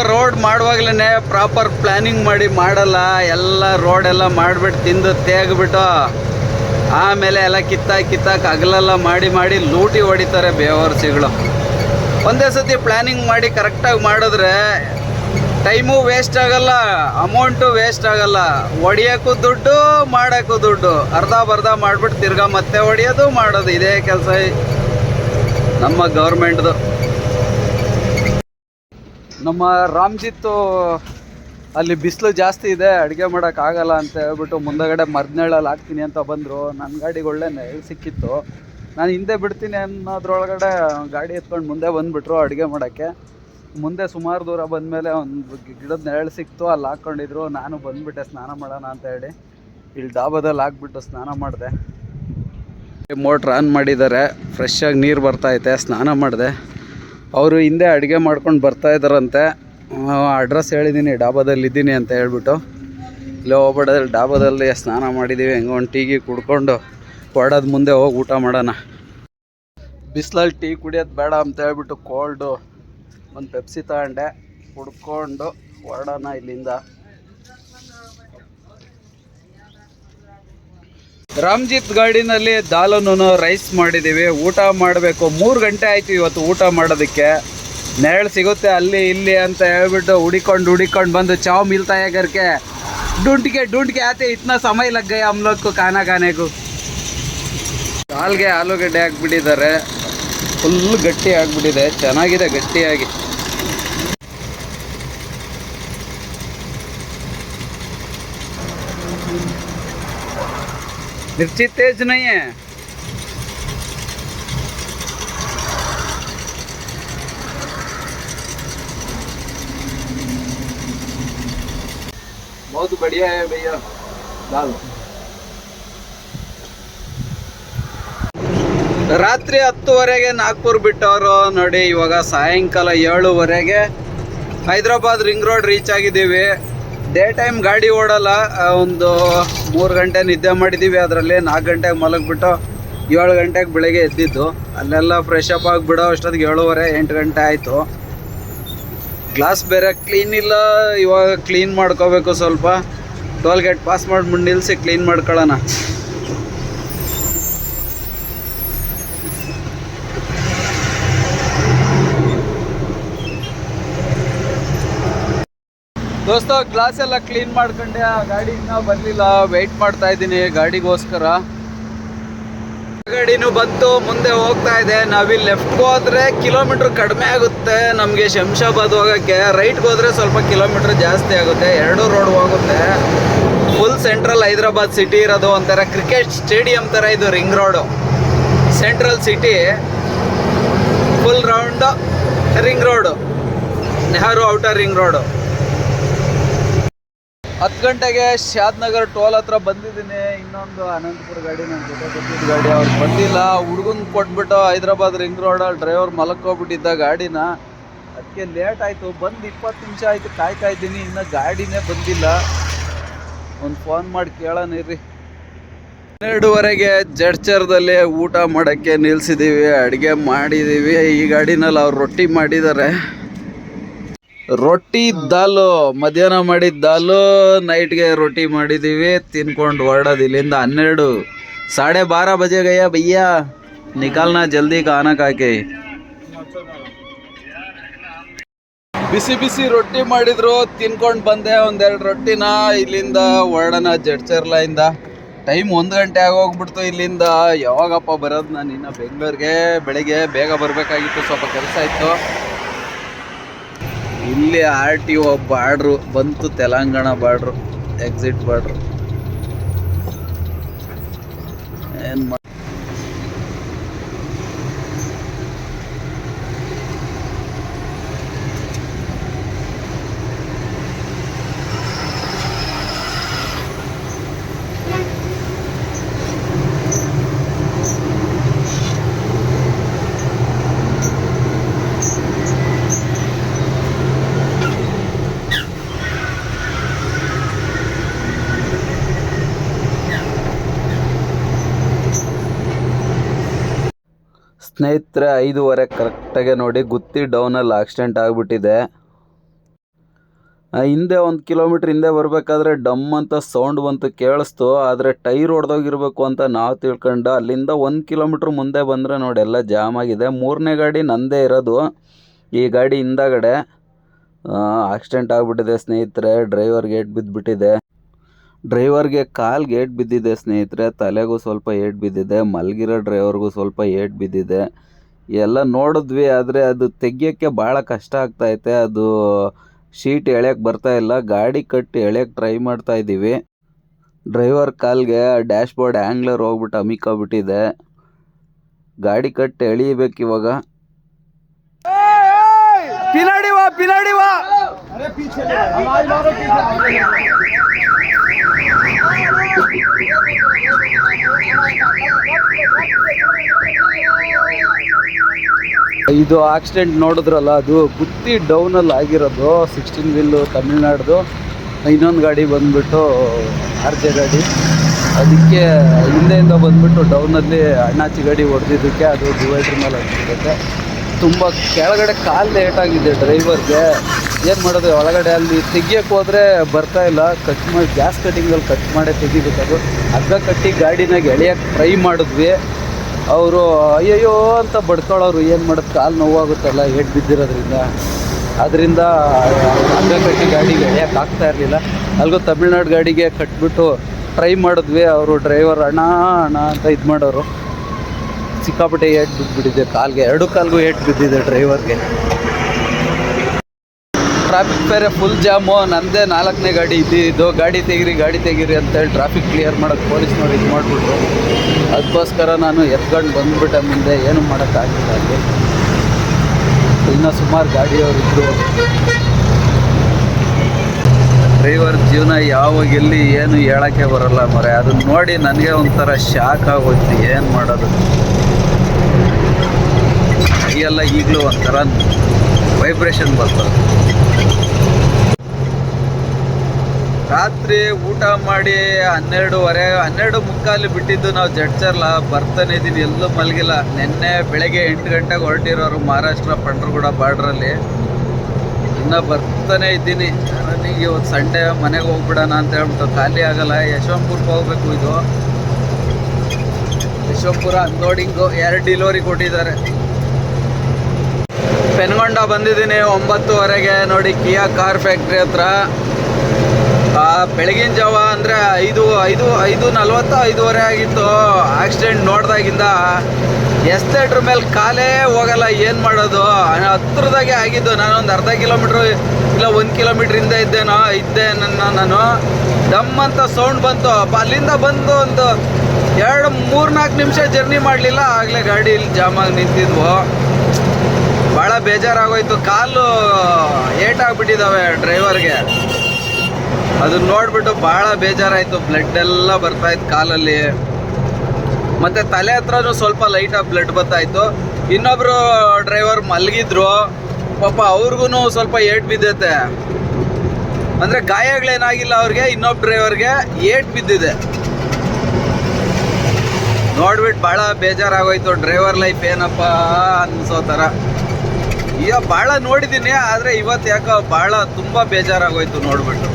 [SPEAKER 1] ರೋಡ್ ಮಾಡುವಾಗ್ಲೇ ಪ್ರಾಪರ್ ಪ್ಲಾನಿಂಗ್ ಮಾಡಿ ಮಾಡಲ್ಲ. ಎಲ್ಲ ರೋಡ್ ಎಲ್ಲ ಮಾಡಿಬಿಟ್ಟು ತಿಂದು ತೇಗ್ಬಿಟ್ಟು ಆಮೇಲೆ ಎಲ್ಲ ಕಿತ್ತ ಕಿತ್ತಾಕ ಹಗಲೆಲ್ಲ ಮಾಡಿ ಮಾಡಿ ಲೂಟಿ ಹೊಡಿತಾರೆ ಬೇವರ್ಸಿಗಳು. ಒಂದೇ ಸತಿ ಪ್ಲ್ಯಾನಿಂಗ್ ಮಾಡಿ ಕರೆಕ್ಟಾಗಿ ಮಾಡಿದ್ರೆ ಟೈಮು ವೇಸ್ಟ್ ಆಗಲ್ಲ ಅಮೌಂಟು ವೇಸ್ಟ್ ಆಗಲ್ಲ. ಹೊಡಿಯೋಕ್ಕೂ ದುಡ್ಡು, ಮಾಡೋಕ್ಕೂ ದುಡ್ಡು. ಅರ್ಧ ಬರ್ಧ ಮಾಡಿಬಿಟ್ಟು ತಿರ್ಗಾ ಮತ್ತೆ ಹೊಡಿಯೋದು, ಮಾಡೋದು. ಇದೇ ಕೆಲಸ ನಮ್ಮ ಗೌರ್ಮೆಂಟ್ದು ನಮ್ಮ ರಾಮ್ಜಿತ್ತು ಅಲ್ಲಿ ಬಿಸಿಲು ಜಾಸ್ತಿ ಇದೆ, ಅಡುಗೆ ಮಾಡೋಕ್ಕಾಗಲ್ಲ ಅಂತ ಹೇಳ್ಬಿಟ್ಟು ಮುಂದಗಡೆ ಮರ್ದನೇಳಲ್ಲಿ ಹಾಕ್ತೀನಿ ಅಂತ ಬಂದರು. ನನ್ನ ಗಾಡಿಗೆ ಒಳ್ಳೆ ನೆರಳು ಸಿಕ್ಕಿತ್ತು. ನಾನು ಹಿಂದೆ ಬಿಡ್ತೀನಿ ಅನ್ನೋದ್ರೊಳಗಡೆ ಗಾಡಿ ಎತ್ಕೊಂಡು ಮುಂದೆ ಬಂದುಬಿಟ್ರು ಅಡುಗೆ ಮಾಡೋಕ್ಕೆ. ಮುಂದೆ ಸುಮಾರು ದೂರ ಬಂದಮೇಲೆ ಒಂದು ಗಿಡದ ನೆರಳು ಸಿಕ್ತು, ಅಲ್ಲಿ ಹಾಕ್ಕೊಂಡಿದ್ರು. ನಾನು ಬಂದುಬಿಟ್ಟೆ ಸ್ನಾನ ಮಾಡೋಣ ಅಂತ ಹೇಳಿ. ಇಲ್ಲಿ ಡಾಬಾದಲ್ಲಿ ಹಾಕ್ಬಿಟ್ಟು ಸ್ನಾನ ಮಾಡಿದೆ. ಮೋಟ್ರ್ ಆನ್ ಮಾಡಿದ್ದಾರೆ. ಫ್ರೆಶ್ಶಾಗಿ ನೀರು ಬರ್ತೈತೆ ಸ್ನಾನ ಮಾಡಿದೆ. ಅವರು ಹಿಂದೆ ಅಡುಗೆ ಮಾಡ್ಕೊಂಡು ಬರ್ತಾ ಇದ್ದಾರಂತೆ. ಅಡ್ರೆಸ್ ಹೇಳಿದ್ದೀನಿ ಡಾಬಾದಲ್ಲಿ ಇದ್ದೀನಿ ಅಂತ ಹೇಳ್ಬಿಟ್ಟು. ಇಲ್ಲೇ ಹೋಗ್ಬಿಡೋದ್ರಲ್ಲಿ ಡಾಬಾದಲ್ಲಿ ಸ್ನಾನ ಮಾಡಿದ್ದೀವಿ ಹೆಂಗೆ ಒಂದು ಟೀಗಿ ಕುಡ್ಕೊಂಡು ಹೊರಡೋದು ಮುಂದೆ ಹೋಗಿ ಊಟ ಮಾಡೋಣ. ಬಿಸಿಲಲ್ಲಿ ಟೀ ಕುಡಿಯೋದು ಬೇಡ ಅಂತ ಹೇಳ್ಬಿಟ್ಟು ಕೋಲ್ಡು ಒಂದು ಪೆಪ್ಸಿ ತಗೊಂಡೆ, ಕುಡ್ಕೊಂಡು ಹೊರಡೋಣ ಇಲ್ಲಿಂದ. ರಾಮ್ಜಿತ್ ಗಾರ್ಡಿನಲ್ಲಿ ದಾಲನ್ನು ರೈಸ್ ಮಾಡಿದ್ದೀವಿ. ಊಟ ಮಾಡಬೇಕು. ಮೂರು ಗಂಟೆ ಆಯಿತು ಇವತ್ತು ಊಟ ಮಾಡೋದಕ್ಕೆ. ನೆರಳು ಸಿಗುತ್ತೆ ಅಲ್ಲಿ ಇಲ್ಲಿ ಅಂತ ಹೇಳ್ಬಿಟ್ಟು ಹುಡಿಕೊಂಡು ಹುಡಿಕೊಂಡು ಬಂದು ಚಾವ್ ಮಿಲ್ತಾ ಯಾಗರ್ಕೆ ಡುಂಟ್ಗೆ ಡುಂಟ್ಗೆ ಆತೆ ಇತ್ನ ಸಮಯ ಲಗ್ಗಯ್ಯ ಅಮ್ಲಕ್ಕೂ ಖಾನ ಕಾನೆಗೂ. ಕಾಲ್ಗೆ ಆಲೂಗಡ್ಡೆ ಹಾಕ್ಬಿಟ್ಟಿದ್ದಾರೆ ಫುಲ್ ಗಟ್ಟಿ ಆಗಿಬಿಟ್ಟಿದೆ. ಚೆನ್ನಾಗಿದೆ ಗಟ್ಟಿಯಾಗಿ. मिर्ची तेज नहीं है बहुत बढ़िया है भैया दाल ರಾತ್ರಿ ಹತ್ತುವರೆಗೆ ನಾಗ್ಪುರ್ ಬಿಟ್ಟವರು ನೋಡಿ ಇವಾಗ ಸಾಯಂಕಾಲ ಏಳುವರೆಗೆ ಹೈದ್ರಾಬಾದ್ ರಿಂಗ್ ರೋಡ್ ರೀಚ್ ಆಗಿದ್ದೀವಿ ಡೇ ಟೈಮ್ ಗಾಡಿ ಓಡಲ್ಲ ಒಂದು ಮೂರು ಗಂಟೆ ನಿದ್ದೆ ಮಾಡಿದ್ದೀವಿ ಅದರಲ್ಲಿ ನಾಲ್ಕು ಗಂಟೆಗೆ ಮಲಗಿಬಿಟ್ಟು ಏಳು ಗಂಟೆಗೆ ಬೆಳಗ್ಗೆ ಎದ್ದಿದ್ದು. ಅಲ್ಲೆಲ್ಲ ಫ್ರೆಶ್ ಅಪ್ ಆಗಿಬಿಡೋ ಅಷ್ಟೊತ್ತಿಗೆ ಏಳುವರೆ, ಎಂಟು ಗಂಟೆ ಆಯಿತು. ಗ್ಲಾಸ್ ಬೇರೆ ಕ್ಲೀನ್ ಇಲ್ಲ, ಇವಾಗ ಕ್ಲೀನ್ ಮಾಡ್ಕೋಬೇಕು ಸ್ವಲ್ಪ. ಟೋಲ್ ಗೇಟ್ ಪಾಸ್ ಮಾಡಿ ನಿಲ್ಲಿಸಿ ಕ್ಲೀನ್ ಮಾಡ್ಕೊಳ್ಳೋಣ. ದೋಸ್ತ ಗ್ಲಾಸ್ ಎಲ್ಲ ಕ್ಲೀನ್ ಮಾಡ್ಕೊಂಡೆ. ಆ ಗಾಡಿ ಇನ್ನೂ ಬರಲಿಲ್ಲ. ವೆಯ್ಟ್ ಮಾಡ್ತಾ ಇದ್ದೀನಿ ಗಾಡಿಗೋಸ್ಕರ. ಗಾಡಿನೂ ಬಂತು, ಮುಂದೆ ಹೋಗ್ತಾ ಇದೆ. ನಾವಿಲ್ಲಿ ಲೆಫ್ಟ್ಗೆ ಹೋದ್ರೆ ಕಿಲೋಮೀಟ್ರ್ ಕಡಿಮೆ ಆಗುತ್ತೆ. ನಮಗೆ ಶಂಶಾಬಾದ್ ಹೋಗೋಕ್ಕೆ. ರೈಟ್ಗೆ ಹೋದ್ರೆ ಸ್ವಲ್ಪ ಕಿಲೋಮೀಟ್ರ್ ಜಾಸ್ತಿ ಆಗುತ್ತೆ. ಎರಡೂ ರೋಡ್ ಹೋಗುತ್ತೆ. ಫುಲ್ ಸೆಂಟ್ರಲ್ ಹೈದ್ರಾಬಾದ್ ಸಿಟಿ ಇರೋದು ಒಂಥರ ಕ್ರಿಕೆಟ್ ಸ್ಟೇಡಿಯಂ ಥರ ಇದು ring road central city full round ring road Nehru outer ring road ಹತ್ತು ಗಂಟೆಗೆ ಶಾದ್ನಗರ್ ಟೋಲ್ ಹತ್ರ ಬಂದಿದ್ದೀನಿ. ಇನ್ನೊಂದು ಅನಂತಪುರ ಗಾಡಿ ನನ್ನ ಜೊತೆ ಬಂದಿದ್ದ ಗಾಡಿ ಅವ್ರು ಬಂದಿಲ್ಲ. ಹುಡುಗನ್ ಕೊಟ್ಬಿಟ್ಟು ಹೈದ್ರಾಬಾದ್ ರಿಂಗ್ ರೋಡಲ್ಲಿ ಡ್ರೈವರ್ ಮಲಕ್ಕೋಗ್ಬಿಟ್ಟಿದ್ದ ಗಾಡಿನ. ಅದಕ್ಕೆ ಲೇಟ್ ಆಯಿತು. ಬಂದು ಇಪ್ಪತ್ತು ನಿಮಿಷ ಆಯಿತು. ಕಾಯ್ತಾ ಇದ್ದೀನಿ. ಇನ್ನು ಗಾಡಿನೇ ಬಂದಿಲ್ಲ. ಒಂದು ಫೋನ್ ಮಾಡಿ ಕೇಳೋಣ ಹನ್ನೆರಡುವರೆಗೆ ಜಡ್ಚರ್ದಲ್ಲಿ ಊಟ ಮಾಡೋಕ್ಕೆ ನಿಲ್ಸಿದ್ದೀವಿ ಅಡುಗೆ ಮಾಡಿದ್ದೀವಿ ಈ ಗಾಡಿನಲ್ಲಿ ಅವ್ರು ರೊಟ್ಟಿ ಮಾಡಿದ್ದಾರೆ. ರೊಟ್ಟಿ ದಾಲು, ಮಧ್ಯಾಹ್ನ ಮಾಡಿದ ದಾಲು ನೈಟ್ಗೆ ರೊಟ್ಟಿ ಮಾಡಿದ್ದೀವಿ ತಿನ್ಕೊಂಡು ಹೊರಡೋದು ಇಲ್ಲಿಂದ ಹನ್ನೆರಡು. ಸಾಡೆ ಬಾರ ಬಜೆ ಗಯ ಭಯ್ಯ, ನಿಕಾಲ್ನ ಜಲ್ದಿ ಕಾನಕ್ ಹಾಕಿ. ಬಿಸಿ ಬಿಸಿ ರೊಟ್ಟಿ ಮಾಡಿದ್ರು, ತಿನ್ಕೊಂಡು ಬಂದೆ ಒಂದೆರಡು ರೊಟ್ಟಿನ, ಇಲ್ಲಿಂದ ಹೊರಡೋಣ ಜಡ್ಚರ್ಲಿಂದ ಟೈಮ್ ಒಂದು ಗಂಟೆ ಆಗೋಗ್ಬಿಡ್ತು ಇಲ್ಲಿಂದ. ಯಾವಾಗಪ್ಪ ಬರೋದು ನಾನು? ಇನ್ನು ಬೆಂಗಳೂರಿಗೆ, ಬೆಳಿಗ್ಗೆ ಬೇಗ ಬರಬೇಕಾಗಿತ್ತು, ಸ್ವಲ್ಪ ಕೆಲಸ ಇತ್ತು. ಇಲ್ಲಿ ಆರ್ ಟಿ ಒ ಬಾರ್ಡ್ರು ಬಂತು ತೆಲಂಗಾಣ ಬಾರ್ಡ್ರು ಎಕ್ಸಿಟ್ ಬಾರ್ಡ್ರು. ಏನು ಸ್ನೇಹಿತರೆ, ಐದೂವರೆ ಕರೆಕ್ಟಾಗೆ ನೋಡಿ, ಗುತ್ತಿ ಡೌನಲ್ಲಿ ಆಕ್ಸಿಡೆಂಟ್ ಆಗಿಬಿಟ್ಟಿದೆ. ಹಿಂದೆ ಒಂದು ಕಿಲೋಮೀಟ್ರ್ ಹಿಂದೆ ಬರಬೇಕಾದ್ರೆ ಡಮ್ ಅಂತ ಸೌಂಡ್ ಬಂತು ಕೇಳಿಸ್ತು, ಆದರೆ ಟೈರ್ ಹೊಡೆದೋಗಿರ್ಬೇಕು ಅಂತ ನಾವು ತಿಳ್ಕೊಂಡು, ಅಲ್ಲಿಂದ ಒಂದು ಕಿಲೋಮೀಟ್ರ್ ಮುಂದೆ ಬಂದರೆ ನೋಡಿ, ಎಲ್ಲ ಜಾಮ್ ಆಗಿದೆ. ಮೂರನೇ ಗಾಡಿ ನಂದೇ ಇರೋದು. ಈ ಗಾಡಿ ಹಿಂದಗಡೆ ಆಕ್ಸಿಡೆಂಟ್ ಆಗಿಬಿಟ್ಟಿದೆ ಸ್ನೇಹಿತರೆ ಡ್ರೈವರ್ಗೆ ಏಟ್ ಬಿದ್ದುಬಿಟ್ಟಿದೆ ಡ್ರೈವರ್ಗೆ ಕಾಲ್ಗೆ ಏಟ್ ಬಿದ್ದಿದೆ ಸ್ನೇಹಿತರೆ ತಲೆಗೂ ಸ್ವಲ್ಪ ಏಟ್ ಬಿದ್ದಿದೆ ಮಲಗಿರೋ ಡ್ರೈವರ್ಗೂ ಸ್ವಲ್ಪ ಏಟ್ ಬಿದ್ದಿದೆ. ಎಲ್ಲ ನೋಡಿದ್ವಿ ಆದರೆ ಅದು ತೆಗಿಯೋಕ್ಕೆ ಭಾಳ ಕಷ್ಟ ಆಗ್ತೈತೆ. ಅದು ಶೀಟ್ ಎಳೆಯೋಕ್ಕೆ ಬರ್ತಾ ಇಲ್ಲ ಗಾಡಿ ಕಟ್ಟಿ ಎಳೆಯೋಕ್ಕೆ ಟ್ರೈ ಮಾಡ್ತಾ ಇದ್ದೀವಿ ಡ್ರೈವರ್ ಕಾಲ್ಗೆ ಡ್ಯಾಶ್ ಬೋರ್ಡ್ ಆ್ಯಂಗ್ಲರ್ ಹೋಗ್ಬಿಟ್ಟು ಅಮಿಕೋಬಿಟ್ಟಿದೆ ಗಾಡಿ ಕಟ್ಟಿ ಎಳಿಬೇಕು ಇವಾಗ. ವಾ ವಾ. ಇದು ಆಕ್ಸಿಡೆಂಟ್ ನೋಡಿದ್ರಲ್ಲ, ಅದು ಗುತ್ತಿ ಡೌನಲ್ಲಿ ಆಗಿರೋದು ಸಿಕ್ಸ್ಟೀನ್ ವೀಲು ತಮಿಳ್ನಾಡ್ದು. ಇನ್ನೊಂದು ಗಾಡಿ ಬಂದ್ಬಿಟ್ಟು, ಆರ್ ಜೆ ಗಾಡಿ. ಅದಕ್ಕೆ ಹಿಂದೆಯಿಂದ ಬಂದ್ಬಿಟ್ಟು ಡೌನಲ್ಲಿ ಅಣ್ಣಾಚಿ ಗಾಡಿ ಹೊಡೆದಿದ್ದಕ್ಕೆ ಅದು ಡಿವೈಡ್ರ್ ಮೇಲೆ ಹತ್ತಿರುತ್ತೆ ತುಂಬ ಕೆಳಗಡೆ ಕಾಲು ಲೇಟಾಗಿದೆ ಡ್ರೈವರ್ಗೆ. ಏನು ಮಾಡೋದು, ಒಳಗಡೆ ಅಲ್ಲಿ ತೆಗಿಯೋಕ್ಕೆ ಬರ್ತಾ ಇಲ್ಲ. ಕಟ್ ಮಾಡಿ ಗ್ಯಾಸ್ ಕಟ್ಟಿಂಗಲ್ಲಿ ಕಟ್ ಮಾಡೇ ತೆಗಿಬೇಕಾದ್ರು ಅರ್ಧ ಕಟ್ಟಿ ಗಾಡಿನಾಗ ಎಳೆಯೋಕ್ಕೆ ಟ್ರೈ ಮಾಡಿದ್ವಿ. ಅವರು, ಅಯ್ಯಯ್ಯೋ ಅಂತ ಬಡ್ಕೊಳ್ಳೋರು ಏನು ಮಾಡೋದು, ಕಾಲು ನೋವಾಗುತ್ತಲ್ಲ ಹೆಡ್ ಬಿದ್ದಿರೋದ್ರಿಂದ. ಅದರಿಂದ ಅರ್ಧ ಕಟ್ಟಿ ಗಾಡಿಗೆ ಎಳೆಯೋಕೆ ಆಗ್ತಾ ಇರಲಿಲ್ಲ. ಅಲ್ಗೋ ತಮಿಳ್ನಾಡು ಗಾಡಿಗೆ ಕಟ್ಬಿಟ್ಟು ಟ್ರೈ ಮಾಡಿದ್ವಿ. ಅವರು ಡ್ರೈವರ್, ಅಣ್ಣ ಅಣ್ಣ ಅಂತ ಇದು ಮಾಡೋರು. ಸಿಕ್ಕಾಪಟ್ಟೆ ಏಟ್ ಬಿದ್ದುಬಿಟ್ಟಿದೆ ಕಾಲ್ಗೆ, ಎರಡು ಕಾಲ್ಗೂ ಏಟ್ ಬಿದ್ದಿದೆ ಡ್ರೈವರ್ಗೆ ಟ್ರಾಫಿಕ್ ಬೇರೆ ಫುಲ್ ಜಾಮು ನಂದೇ ನಾಲ್ಕನೇ ಗಾಡಿ ಇದ್ದಿದ್ದು ಗಾಡಿ ತೆಗಿರಿ, ಗಾಡಿ ತೆಗೀರಿ ಅಂತೇಳಿ ಟ್ರಾಫಿಕ್ ಕ್ಲಿಯರ್ ಮಾಡೋಕ್ಕೆ ಪೊಲೀಸ್ನವ್ರು ಇದು ಮಾಡಿಬಿಟ್ರು. ಅದಕ್ಕೋಸ್ಕರ ನಾನು ಎತ್ಕೊಂಡು ಬಂದುಬಿಟ್ಟೆ ಮುಂದೆ. ಏನು ಮಾಡೋಕ್ಕಾಗಿಲ್ಲ ಅಲ್ಲಿ. ಇನ್ನೂ ಸುಮಾರು ಗಾಡಿಯವರು ಇದ್ದರು ಡ್ರೈವರ್ ಜೀವನ ಯಾವಾಗ ಎಲ್ಲಿ ಏನು ಹೇಳೋಕ್ಕೆ ಬರಲ್ಲ ಮರೆ. ಅದನ್ನ ನೋಡಿ ನನಗೆ ಒಂಥರ ಶಾಕ್ ಆಗೋಯ್ತು. ಏನು ಮಾಡೋದು? ಕೈಯೆಲ್ಲ ಈಗಲೂ ಒಂಥರ ವೈಬ್ರೇಷನ್ ಬರ್ತದೆ. ರಾತ್ರಿ ಊಟ ಮಾಡಿ ಹನ್ನೆರಡುವರೆ, ಹನ್ನೆರಡು ಮುಕ್ಕಾಲು ಬಿಟ್ಟಿದ್ದು ನಾವು ಜಡ್ಚರ್ಲ, ಬರ್ತಾನೆ ಇದ್ದೀನಿ, ಎಲ್ಲೂ ಮಲಗಿಲ್ಲ. ನಿನ್ನೆ ಬೆಳಗ್ಗೆ ಎಂಟು ಗಂಟೆಗೆ ಹೊರಟಿರೋರು ಮಹಾರಾಷ್ಟ್ರ, ಪಂಡ್ರಗೂಡ ಬಾರ್ಡ್ರಲ್ಲಿ. ಇನ್ನೂ ಬರ್ತಾನೆ ಇದ್ದೀನಿ. ನನಗೆ ಇವತ್ತು ಸಂಡೇ, ಮನೆಗೆ ಹೋಗ್ಬಿಡೋಣ ಅಂತ ಹೇಳ್ಬಿಟ್ಟು ಖಾಲಿ ಆಗಲ್ಲ. ಯಶವಂತಪುರಕ್ಕೆ ಹೋಗ್ಬೇಕು ಇದು. ಯಶವಂತಪುರ ಅನ್ಲೋಡಿಂಗು ಎರಡು ಡಿಲಿವರಿ ಕೊಟ್ಟಿದ್ದಾರೆ. ಪೆನ್ಗೊಂಡ ಬಂದಿದ್ದೀನಿ ಒಂಬತ್ತುವರೆಗೆ ನೋಡಿ ಕಿಯಾ ಕಾರ್ ಫ್ಯಾಕ್ಟ್ರಿ ಹತ್ರ. ಬೆಳಗಿನ ಜಾವ ಅಂದರೆ ಐದು ಐದು ಐದು ನಲ್ವತ್ತ ಐದುವರೆ ಆಗಿತ್ತು. ಆಕ್ಸಿಡೆಂಟ್ ನೋಡ್ದಾಗಿಂದ ಎಸ್ತೇಟ್ರ ಮೇಲೆ ಕಾಲೇ ಹೋಗಲ್ಲ, ಏನು ಮಾಡೋದು? ಹತ್ರದಾಗೆ ಆಗಿದ್ದು. ನಾನೊಂದು ಅರ್ಧ ಕಿಲೋಮೀಟ್ರ್ ಇಲ್ಲ, ಒಂದು ಕಿಲೋಮೀಟ್ರ್ ಹಿಂದೆ ಇದ್ದೇನೋ, ಇದ್ದೆ ನನ್ನ, ನಾನು. ದಮ್ ಅಂತ ಸೌಂಡ್ ಬಂತು. ಅಲ್ಲಿಂದ ಬಂದು ಒಂದು ಎರಡು ಮೂರು ನಾಲ್ಕು ನಿಮಿಷ ಜರ್ನಿ ಮಾಡಲಿಲ್ಲ. ಆಗಲೇ ಗಾಡಿ ಇಲ್ಲಿ ಜಾಮಾಗಿ ನಿಂತಿದ್ವು. ಭಾಳ ಬೇಜಾರಾಗೋಯ್ತು. ಕಾಲು ಏಟಾಗ್ಬಿಟ್ಟಿದ್ದಾವೆ ಡ್ರೈವರ್ಗೆ. ಅದನ್ನ ನೋಡ್ಬಿಟ್ಟು ಭಾಳ ಬೇಜಾರಾಯಿತು. ಬ್ಲಡ್ ಎಲ್ಲ ಬರ್ತಾ ಇತ್ತು ಕಾಲಲ್ಲಿ. ಮತ್ತೆ ತಲೆ ಹತ್ರನೂ ಸ್ವಲ್ಪ ಲೈಟಾಗಿ ಬ್ಲಡ್ ಬರ್ತಾ ಇತ್ತು ಇನ್ನೊಬ್ರು ಡ್ರೈವರ್ ಮಲಗಿದ್ರು. ಪಾಪ ಅವ್ರಿಗೂ ಸ್ವಲ್ಪ ಏಟ್ ಬಿದ್ದೈತೆ. ಅಂದ್ರೆ ಗಾಯಗಳೇನಾಗಿಲ್ಲ ಅವ್ರಿಗೆ ಇನ್ನೊಬ್ಬ ಡ್ರೈವರ್ಗೆ ಏಟ್ ಬಿದ್ದಿದೆ. ನೋಡ್ಬಿಟ್ಟು ಭಾಳ ಬೇಜಾರಾಗೋಯ್ತು. ಡ್ರೈವರ್ ಲೈಫ್ ಏನಪ್ಪ ಅನ್ಸೋ ಥರ ಈಗ ಭಾಳ ನೋಡಿದ್ದೀನಿ ಆದರೆ ಇವತ್ತು ಯಾಕೋ ಭಾಳ ತುಂಬ ಬೇಜಾರಾಗೋಯ್ತು ನೋಡಿಬಿಟ್ಟು.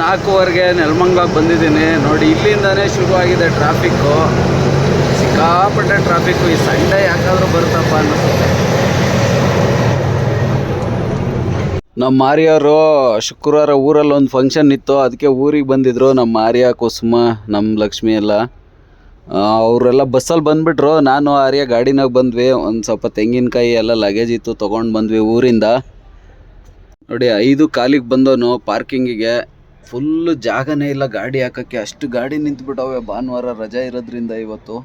[SPEAKER 1] ನಾಲ್ಕೂವರೆಗೆ ನೆಲಮಂಗ್ಲಾಗ್ ಬಂದಿದ್ದೀನಿ. ನೋಡಿ, ಇಲ್ಲಿಂದಾನೇ ಶುರುವಾಗಿದೆ ಟ್ರಾಫಿಕ್ಕು ಸಿಕ್ಕಾಪಟ್ಟೆ ಟ್ರಾಫಿಕ್ಕು ಈ ಸಂಡೇ ಯಾಕಾದರೂ ಬರುತ್ತಪ್ಪ ಅನ್ನಿಸುತ್ತೆ. ನಮ್ಮ ಮಾರಿಯವರು ಶುಕ್ರವಾರ ಊರಲ್ಲಿ ಒಂದು ಫಂಕ್ಷನ್ ಇತ್ತು. ಅದಕ್ಕೆ ಊರಿಗೆ ಬಂದಿದ್ರು ನಮ್ಮ ಮಾರಿಯ, ಕುಸುಮ, ನಮ್ಮ ಲಕ್ಷ್ಮಿ ಎಲ್ಲ. ಅವರೆಲ್ಲ ಬಸ್ಸಲ್ಲಿ ಬಂದುಬಿಟ್ರು. ನಾನು ಆರ್ಯ ಗಾಡಿನಾಗ ಬಂದ್ವಿ. ಒಂದು ಸ್ವಲ್ಪ ತೆಂಗಿನಕಾಯಿ ಎಲ್ಲ ಲಗೇಜ್ ಇತ್ತು, ತೊಗೊಂಡು ಬಂದ್ವಿ ಊರಿಂದ. ನೋಡಿ, ಐದು ಕಾಲಿಗೆ ಬಂದವನು ಪಾರ್ಕಿಂಗಿಗೆ. ಫುಲ್ಲು ಜಾಗನೇ ಇಲ್ಲ ಗಾಡಿ ಹಾಕೋಕ್ಕೆ. ಅಷ್ಟು ಗಾಡಿ ನಿಂತ್ಬಿಟ್ಟವೆ. ಭಾನುವಾರ ರಜಾ ಇರೋದ್ರಿಂದ ಇವತ್ತು.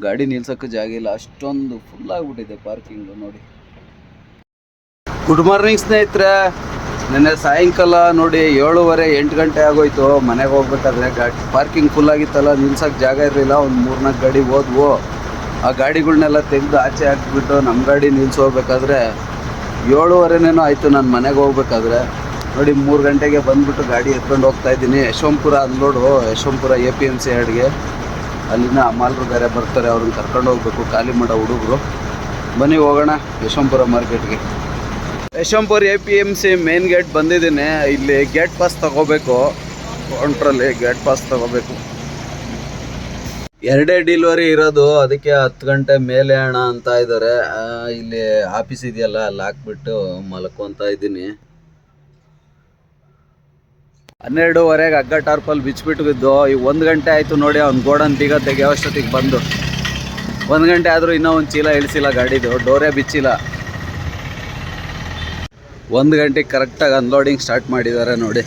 [SPEAKER 1] ಗಾಡಿ ನಿಲ್ಸೋಕ್ಕೆ ಜಾಗ ಇಲ್ಲ. ಅಷ್ಟೊಂದು ಫುಲ್ ಆಗಿಬಿಟ್ಟಿದೆ ಪಾರ್ಕಿಂಗು ನೋಡಿ. ಗುಡ್ ಮಾರ್ನಿಂಗ್ ಸ್ನೇಹಿತರೆ. ನೆನ್ನೆ ಸಾಯಂಕಾಲ ನೋಡಿ ಏಳುವರೆ ಎಂಟು ಗಂಟೆ ಆಗೋಯ್ತು. ಮನೆಗೆ ಹೋಗ್ಬೇಕಾದ್ರೆ ಗಾಡಿ ಪಾರ್ಕಿಂಗ್ ಫುಲ್ ಆಗಿತ್ತಲ್ಲ ನಿಲ್ಸಕ್ಕೆ ಜಾಗ ಇರಲಿಲ್ಲ. ಒಂದು ಮೂರ್ನಾಲ್ಕು ಗಾಡಿ ಹೋದ್ವು. ಆ ಗಾಡಿಗಳನ್ನೆಲ್ಲ ತೆಗೆದು ಆಚೆ ಹಾಕ್ಬಿಟ್ಟು ನಮ್ಮ ಗಾಡಿ ನಿಲ್ಸಿ ಹೋಗ್ಬೇಕಾದ್ರೆ ಏಳುವರೆನೇನೋ ಆಯಿತು ನಾನು ಮನೆಗೆ ಹೋಗ್ಬೇಕಾದ್ರೆ. ನೋಡಿ ಮೂರು ಗಂಟೆಗೆ ಬಂದ್ಬಿಟ್ಟು ಗಾಡಿ ಎತ್ಕೊಂಡು ಹೋಗ್ತಾ ಇದ್ದೀನಿ. Yeshwanthpur unload Yeshwanthpur A P M C ಯಾರ್ಡ್ಗೆ ಅಲ್ಲಿನ ಅಮಾಲ್ರು ಬೇರೆ ಬರ್ತಾರೆ, ಅವ್ರನ್ನ ಕರ್ಕೊಂಡು ಹೋಗ್ಬೇಕು, ಖಾಲಿ ಮಾಡೋ ಹುಡುಗರು. ಬನ್ನಿ ಹೋಗೋಣ, ಯಶವಂತಪುರ ಮಾರ್ಕೆಟ್ಗೆ Yeshwanthpur A P M C main gate ಬಂದಿದ್ದೀನಿ. ಇಲ್ಲಿ ಗೇಟ್ ಪಾಸ್ ತಗೋಬೇಕು. ಕೌಂಟ್ರಲ್ಲಿ ಗೇಟ್ ಪಾಸ್ ತಗೋಬೇಕು. ಎರಡೇ ಡಿಲಿವರಿ ಇರೋದು. ಅದಕ್ಕೆ ಹತ್ತು ಗಂಟೆ ಮೇಲೆ ಅಣ್ಣ ಅಂತ ಇದ್ದಾರೆ. ಇಲ್ಲಿ ಆಫೀಸ್ ಇದೆಯಲ್ಲ, ಅಲ್ಲಿ ಹಾಕ್ಬಿಟ್ಟು ಮಲ್ಕೊಂತ ಇದ್ದೀನಿ. ಹನ್ನೆರಡುವರೆಗೆ ಅಗ್ಗ ಟಾರ್ಪಲ್ಲಿ ಟಾರ್ಪಲ್ ಬಿಚ್ಚಿಬಿಟ್ಟಿದ್ದು ಈ ಒಂದು ಗಂಟೆ ಆಯಿತು ನೋಡಿ, ಅವ್ನು ಗೋಡನ್ ಬೀಗ ತೆಗೆಯೋ ಅಷ್ಟೊತ್ತಿಗೆ ಬಂದು. ಒಂದು ಗಂಟೆ ಆದರೂ ಇನ್ನೂ ಒಂದು ಚೀಲ ಇಳಿಸಿಲ್ಲ ಗಾಡಿದು. ಡೋರೇ ಬಿಚ್ಚಿಲ್ಲ. ಒಂದು ಗಂಟೆಗೆ ಕರೆಕ್ಟಾಗಿ ಅನ್ಲೋಡಿಂಗ್ ಸ್ಟಾರ್ಟ್ ಮಾಡಿದ್ದಾರೆ ನೋಡಿ.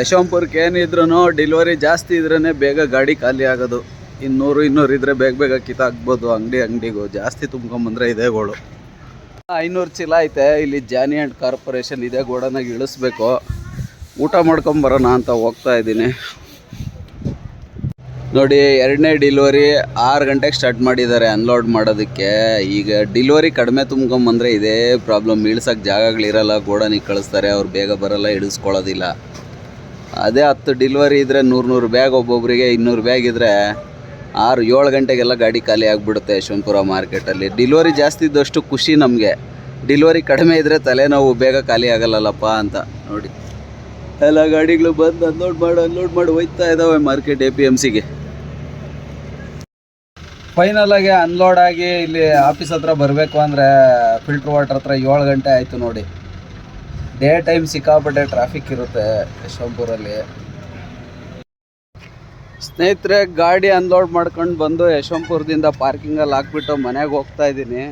[SPEAKER 1] ಯಶವಂಪುರಕ್ಕೆ ಏನಿದ್ರು ಡಿಲಿವರಿ ಜಾಸ್ತಿ ಇದ್ರೇ ಬೇಗ ಗಾಡಿ ಖಾಲಿ ಆಗೋದು. ಇನ್ನೂರು ಇನ್ನೂರು ಇದ್ರೆ ಬೇಗ ಬೇಗ ಕಿತ್ತಾಕ್ಬೋದು. ಅಂಗಡಿ, ಅಂಗಡಿಗೂ ಜಾಸ್ತಿ ತುಂಬ್ಕೊಂಬಂದ್ರೆ ಇದೇ ಗೋಳು. ಐನೂರು ಚೀಲ ಐತೆ. ಇಲ್ಲಿ ಜಾನಿ ಆ್ಯಂಡ್ ಕಾರ್ಪೊರೇಷನ್ ಇದೆ ಗೋಡನಾಗ ಇಳಿಸ್ಬೇಕು. ಊಟ ಮಾಡ್ಕೊಂಬರೋಣ ಅಂತ ಹೋಗ್ತಾ ಇದ್ದೀನಿ. ನೋಡಿ, ಎರಡನೇ ಡಿಲಿವರಿ ಆರು ಗಂಟೆಗೆ ಸ್ಟಾರ್ಟ್ ಮಾಡಿದ್ದಾರೆ ಅನ್ಲೋಡ್ ಮಾಡೋದಕ್ಕೆ. ಈಗ ಡಿಲಿವರಿ ಕಡಿಮೆ ತುಂಬ್ಕೊಂಬಂದರೆ ಇದೇ ಪ್ರಾಬ್ಲಮ್ ಇಳ್ಸೋಕ್ಕೆ ಜಾಗಗಳಿರಲ್ಲ ಗೋಡನಿಗೆ ಕಳಿಸ್ತಾರೆ, ಅವ್ರು ಬೇಗ ಬರಲ್ಲ, ಇಳಿಸ್ಕೊಳ್ಳೋದಿಲ್ಲ. ಅದೇ ಹತ್ತು ಡಿಲಿವರಿ ಇದ್ದರೆ ನೂರು ನೂರು ಬ್ಯಾಗ್ ಒಬ್ಬೊಬ್ಬರಿಗೆ ಇನ್ನೂರು ಬ್ಯಾಗ್ ಇದ್ದರೆ ಆರು ಏಳು ಗಂಟೆಗೆಲ್ಲ ಗಾಡಿ ಖಾಲಿ ಆಗಿಬಿಡುತ್ತೆ ಯಶವಂತಪುರ ಮಾರ್ಕೆಟಲ್ಲಿ ಡಿಲಿವರಿ ಜಾಸ್ತಿ ಇದ್ದಷ್ಟು ಖುಷಿ ನಮಗೆ. ಡಿಲಿವರಿ ಕಡಿಮೆ ಇದ್ದರೆ ತಲೆನೋವು ಬೇಗ ಖಾಲಿ ಆಗಲ್ಲಲ್ಲಪ್ಪ ಅಂತ. ನೋಡಿ. ಎಲ್ಲ ಗಾಡಿಗಳು ಬಂದು ಅನ್ಲೋಡ್ ಮಾಡಿ ಅನ್ಲೋಡ್ ಮಾಡಿ, ಹೋಯ್ತಾ ಇದ್ದಾವೆ ಮಾರ್ಕೆಟ್ ಎ ಪಿ ಎಂ ಸಿಗೆ ಫೈನಲ್ ಆಗಿ ಅನ್ಲೋಡ್ ಆಗಿ ಇಲ್ಲಿ ಆಫೀಸ್ ಹತ್ರ ಬರಬೇಕು ಅಂದರೆ ಫಿಲ್ಟರ್ ವಾಟರ್ ಹತ್ರ ಏಳು ಗಂಟೆ ಆಯಿತು ನೋಡಿ. ಡೇ ಟೈಮ್ ಸಿಕ್ಕಾಪಟ್ಟೆ ಟ್ರಾಫಿಕ್ ಇರುತ್ತೆ ಯಶವಂತಪುರಲ್ಲಿ. ಸ್ನೇಹಿತರೆ, ಗಾಡಿ ಅನ್ಲೋಡ್ ಮಾಡ್ಕೊಂಡು ಬಂದು ಯಶವಂತಪುರದಿಂದ ಪಾರ್ಕಿಂಗಲ್ಲಿ ಹಾಕ್ಬಿಟ್ಟು ಮನೆಗೆ ಹೋಗ್ತಾ ಇದ್ದೀನಿ.